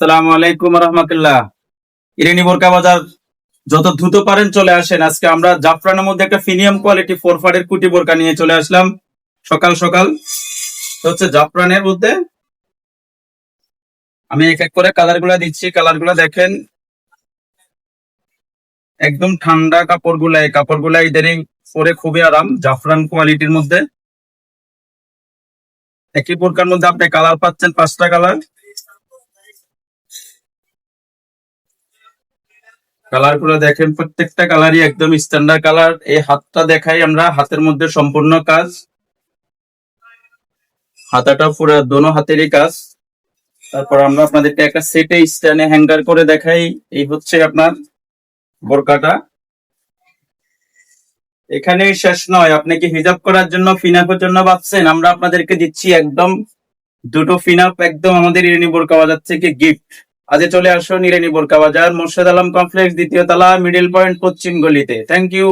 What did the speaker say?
সালামু আলাইকুম রহমতুল্লাহ। ইরানি বোরকা বাজার যত দ্রুত পারেন চলে আসেন। আজকে আমরা জাফরানের মধ্যে একটা প্রিমিয়াম কোয়ালিটি ফোর ফারের কুটি বোরকা নিয়ে চলে আসলাম। সকাল সকাল। হচ্ছে জাফরানের মধ্যে। আমি এক এক করে কালারগুলা দিচ্ছি। কালারগুলা দেখেন। একদম ঠান্ডা কাপড়গুলা এই কাপড়গুলা ইদানিং পরে খুবই আরাম জাফরান কোয়ালিটির মধ্যে। একই বোরকার মধ্যে আপনি কালার পাচ্ছেন পাঁচটা কালার কালারগুলো দেখেন, প্রত্যেকটা কালারই একদম স্ট্যান্ডার্ড কালার এই হাতটা দেখাই আমরা, হাতের মধ্যে সম্পূর্ণ কাজ। হাতাটা পুরো দোনো হাতেরই কাজ। তারপর আমরা আপনাদেরকে একটা সেটে স্ট্যান্ডে হ্যাঙ্গার করে দেখাই। এই হচ্ছে আপনার বোরকাটা। এখানে শেষ নয়, আপনি কি হিজাব করার জন্য, ফিনাপের জন্য ভাবছেন? আমরা আপনাদেরকে দিচ্ছি একদম দুটো ফিনাপ, একদম আমাদের ইরানি বোরকা বাজার থেকে গিফট আজে চলে আসো ইরানি বোরকা বাজার, মোর্শেদ আলম কমপ্লেক্স, দ্বিতীয় তলা, মিডল পয়েন্ট, পশ্চিম গলিতে। Thank you